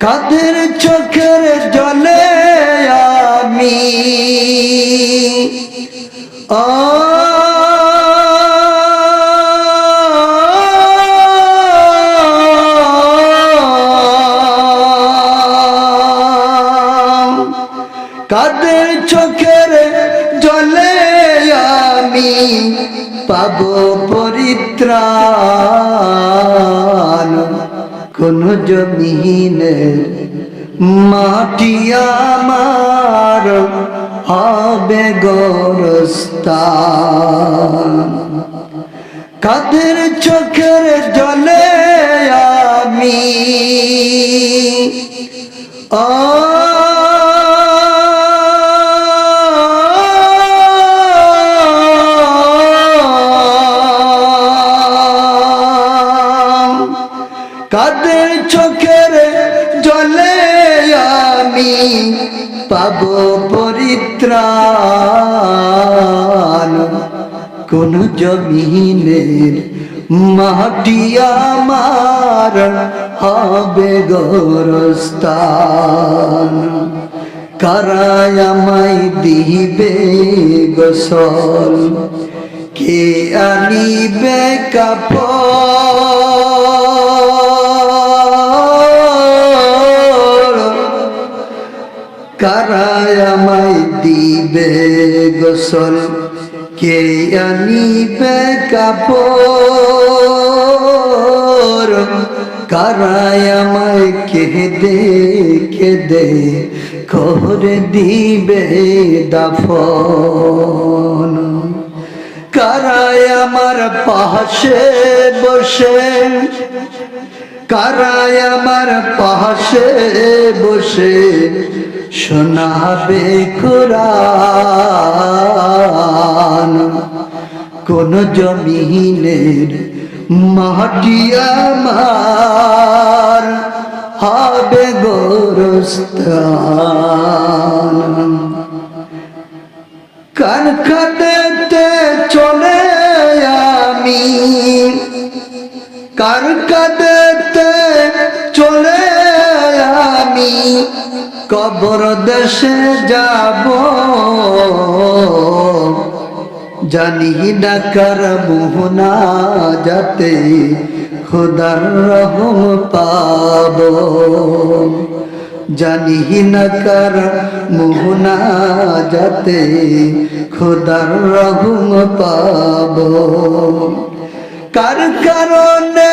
কাদের চোখের জলে আমি? কাদের চোখের জলে আমি পাব পরিত্রাণ? কোন জমিনের মাটি আমার হবে কাদের চোখের জলে আমি কাদের পাব পরিত্রাণ। কোন জমিনের মাটি আমার হবে গোরস্তান কারায় দিবে গোসল। কে আনিবে কাপড়? কারায় আমায় দিবে গোসল। কে আনিবে কাপড়? কারায় আমায় কেঁদে কেঁদে করে দিবে দাফন। কারায় আমার পাশে বসে, কারায় আমার পাশে বসে শোনাবে কোরআন। কোন জমিনের মাটি আমার হবে গোরস্থান। কবর দেশে যাব। জানি না কার মোহনা যাতে খোদার রহম পাব। জানি না কার মোহনা যাতে খোদার রহম পাব। কার কারণে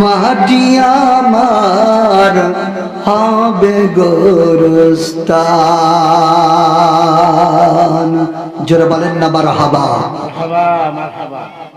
মাটি আমার হবে গোরস্তান। জোরে বলেন না বার হাবা মারহাবা।